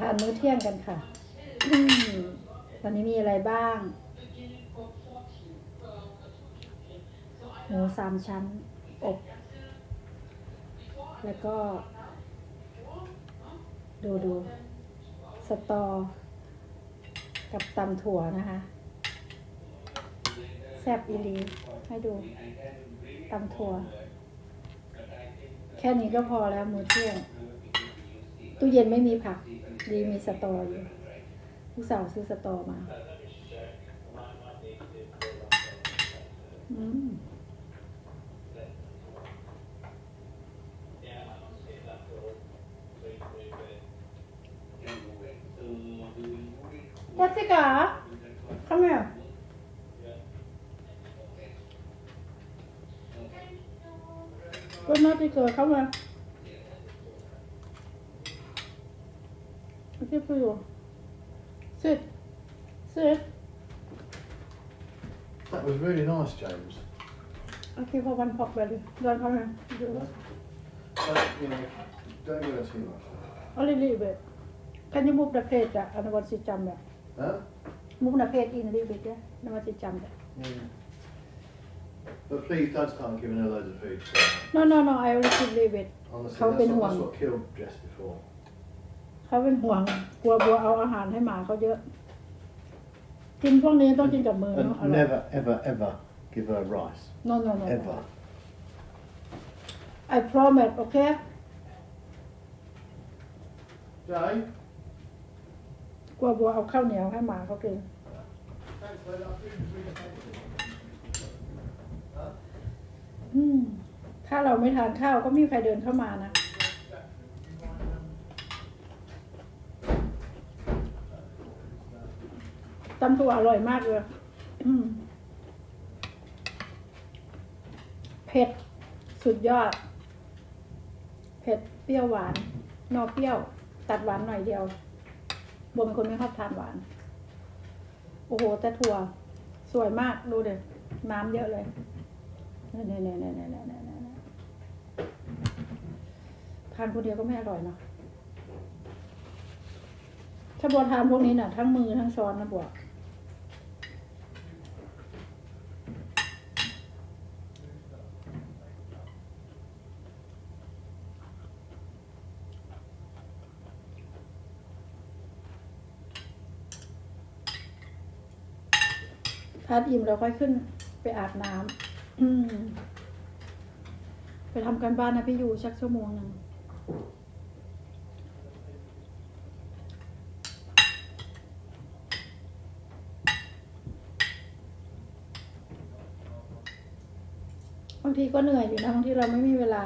ทานมื้อเที่ยงกันค่ะอืมวันนี้มีอะไรบ้างหมูสามชั้นอบแล้วก็ ดูดูสตอ กับตำถั่วนะคะ แซบอีลีให้ดูตำถั่ว แค่นี้ก็พอแล้วมื้อเที่ยงตู้เย็นไม่มีผัก ดีมีสตออยู่ลูกสาวซื้อสตอมา อืมวัดสิกาเข้า here ก็น่าจะเกิดเข้ามา for you. Sit. Sit. That was really nice, James. I Okay, her one pot belly. Don't come here. Do That, you know, don't give her too much. Only a little bit. Can you move the plate uh, and what's it jam there? Huh? Move the plate in a little bit, yeah? I And what's it jam there? Yeah. Hmm. But please, don't start giving her loads of food. So. No, no, no, I only should leave it. Honestly, that's, not, that's what killed Jess before. เขาเป็นห่วงกลัวบัวเอาอาหารให้หมาเขาเยอะ กินพวกนี้ต้องกินกับมือเนาะอ And ร่อย never, ever, ever give her rice. no no no Ever. I promise okay Jay? กลัวบัวเอาข้าวเหนียวให้หมาเขากิน Thanks for that food. Huh? อืม ถ้าเราไม่ทานข้าวก็ไม่มีใครเดินเข้ามานะ ตำถั่วอร่อยมากเลยเผ็ด สุดยอด เผ็ด เปรี้ยวหวาน นอกเปรี้ยว ตัดหวานหน่อยเดียวบวมเป็นคนไม่ชอบทานหวาน โอ้โห แต่ถั่ว สวยมาก ดูเด็น้ำเยอะเลยเนี่ยเนี่ยเนี่ยเนี่ยเนี่ยเนี่ยเน่ทานคนเดียวก็ไม่อร่อยเนาะถ้าบัวทานพวกนี้น่ะ ทั้งมือทั้งช้อนนะบัว ทานอิ่มเราค่อยขึ้นไปอาบน้ำไปทำการบ้านนะพี่ยูชักชั่วโมงหนึ่งบางทีก็เหนื่อยอยู่นะบางทีเราไม่มีเวลา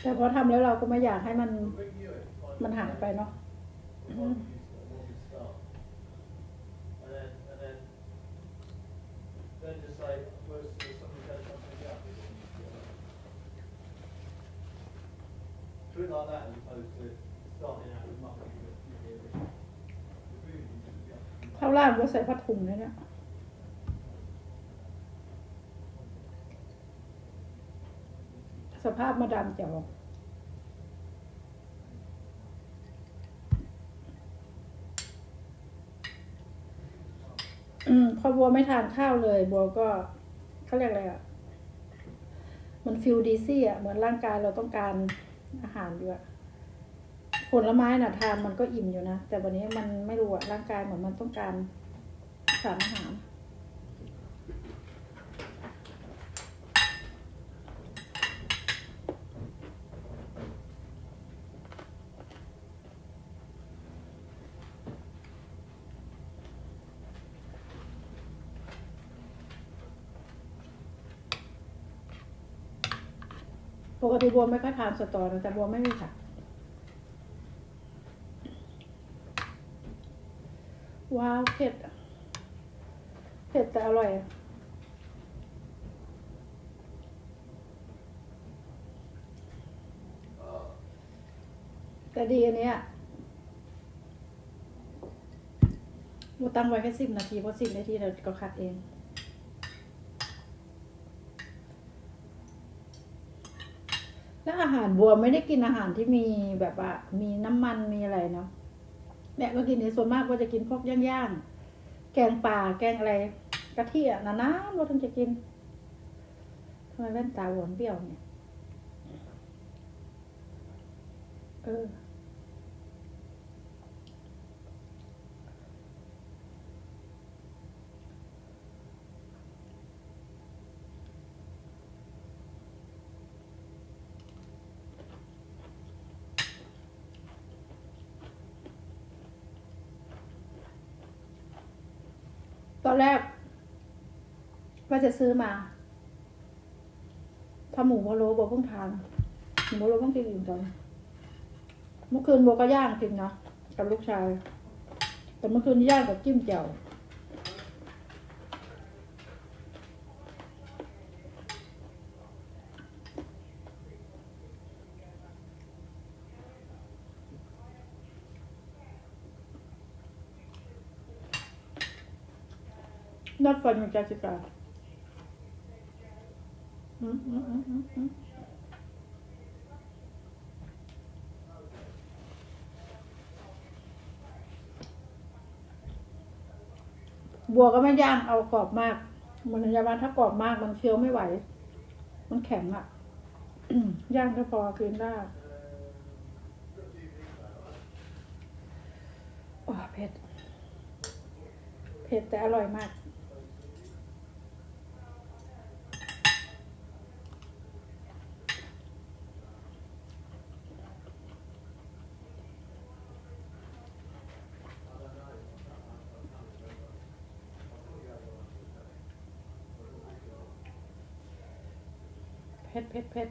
แต่พอทำแล้วเราก็ไม่อยากให้มันมันหายไปเนาะ that as opposed to starting out with nothing. but you hear it. The food you just be up. ข้างล่างก็ใส่ผ้าถุงเลยเนี่ยสภาพมาดามจ๋ออืมพอบัวไม่ทานข้าวเลย บัวก็เขาเรียกอะไรอะ มันฟิลดีซี่อะ เหมือนร่างกายเราต้องการ อาหารอยู่อะผลไม้น่ะทานมันก็อิ่มอยู่นะ แต่วันนี้มันไม่รู้อะร่างกายเหมือนมันต้องการสารอาหาร ปกติบัวไม่ค่อยทานสตอนะแต่บัวไม่มีผักว้าวเผ็ดเผ็ดแต่อร่อยอะแต่ดีอันเนี้ยเราตั้งไว้แค่สิบนาทีเพราะสิบนาทีเราก็คัดเอง แล้วอาหารบัวไม่ได้กินอาหารที่มีแบบว่ามีน้ำมันมีอะไรเนาะแม่ก็กินในส่วนมากก็จะกินพวกย่างๆ แกงป่าแกงอะไรกะทิอะนะนะเราถึงจะกินทำไมแว่นตาหวานเปรี้ยวเนี่ยเออ ตอนแรกว่าจะซื้อมาทำหมูพะโล้บเพิ่งทานหมูพะโล้เพิ่งกินอิ่ตอนเมื่อคืนโบก็ย่างกินนะกับลูกชาย แต่เมื่อคืนย่างกับจิ้มแจ่ว นัดฟันมันจะสิกาอืมอืมอืมอืมอืมบัวก็ไม่ย่างเอากรอบมาก มันยาบานถ้ากรอบมากมันเคี้ยวไม่ไหว มันแข็งอะ ย่างก็พอกินได้โอ้เผ็ด เผ็ดแต่อร่อยมาก เผ็ดเผ็ดเผ็ด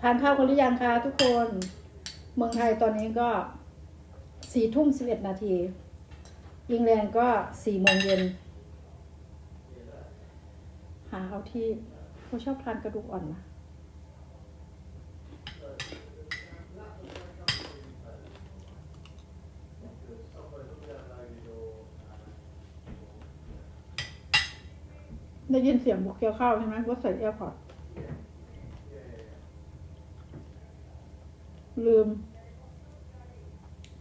ทานข้าวกันหรือยังคะทุกคน เมืองไทยตอนนี้ก็สี่ทุ่มสิบเอ็ดนาทีอิงแลนด์ก็สี่โมงเย็น หาเอาที่เขาชอบทานกระดูกอ่อนนะ ได้ยินเสียงบุกเคี้ยวข้าวใช่ไหมว่าใส่แอร์พอร์ตลืม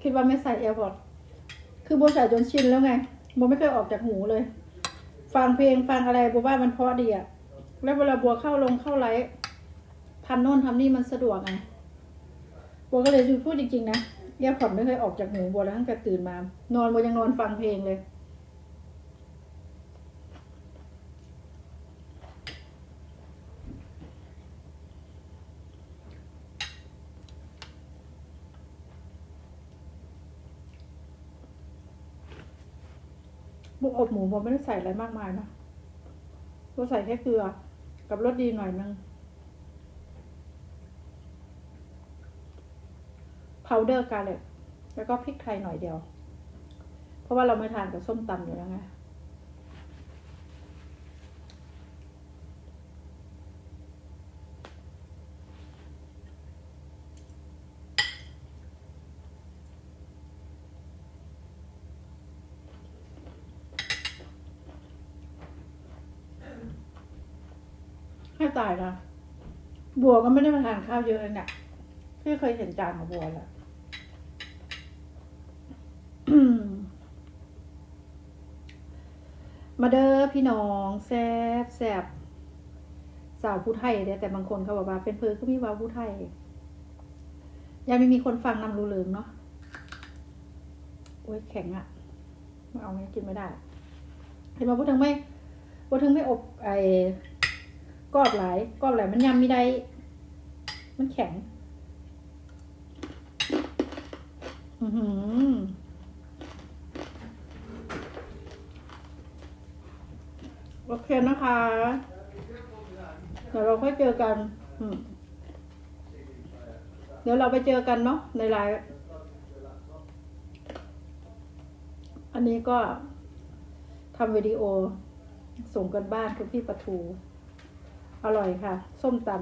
คิดว่าไม่ใส่แอร์พอร์ตคือโบใส่จนชินแล้วไงโบไม่เคยออกจากหูเลย ฟังเพลงฟังอะไรโบว่ามันเพราะดีอะแล้วเวลาบัวเข้าลงเข้าไลฟ์ทำโน่นทำนี่มันสะดวกไงบัวก็เลยพูดจริงๆนะแอร์พอร์ตไม่เคยออกจากหูบัวแล้วตั้งแต่ตื่นมา นอนบัวยังนอนฟังเพลงเลย บุกอบหมูผมไม่ได้ใส่อะไรมากมายนะก็ใส่แค่เกลือ กับรสดีหน่อยนึงพาวเดอร์กาเล็กแล้วก็พริกไทยหน่อยเดียว เพราะว่าเราไม่ทานกับส้มตำอยู่แล้วไง ให้ตายนะบัวก็ไม่ได้มาทานข้าวเยอะเลยเนี่ยพี่เคยเห็นจานของบัวแล้วมาเด้อพี่น้องแซบแซบสาวผู้ไทยเนี่ยแต่บางคนเขาบอกว่า เป็นเพอก็มีวาวผู้ไทย ยังไม่มีคนฟังนำรู้เริงเนาะโอ้ยแข็งอะ่ะไม่เอาไม่กินไม่ได้ เห็นมาพูดถึงไม่พูดถึงไม่อบไอ กรอบหลายกรอบหลายมันยำไม่ได้ มันแข็ง อือหือโอเคนะคะเดี๋ยวเราค่อยเจอกันเดี๋ยวเราไปเจอกันเนาะในไลน์อันนี้ก็ทำวิดีโอส่งกันบ้านคุณพี่ประทู อร่อยค่ะ ส้มตำ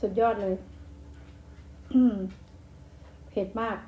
สุดยอดเลยเผ็ดมาก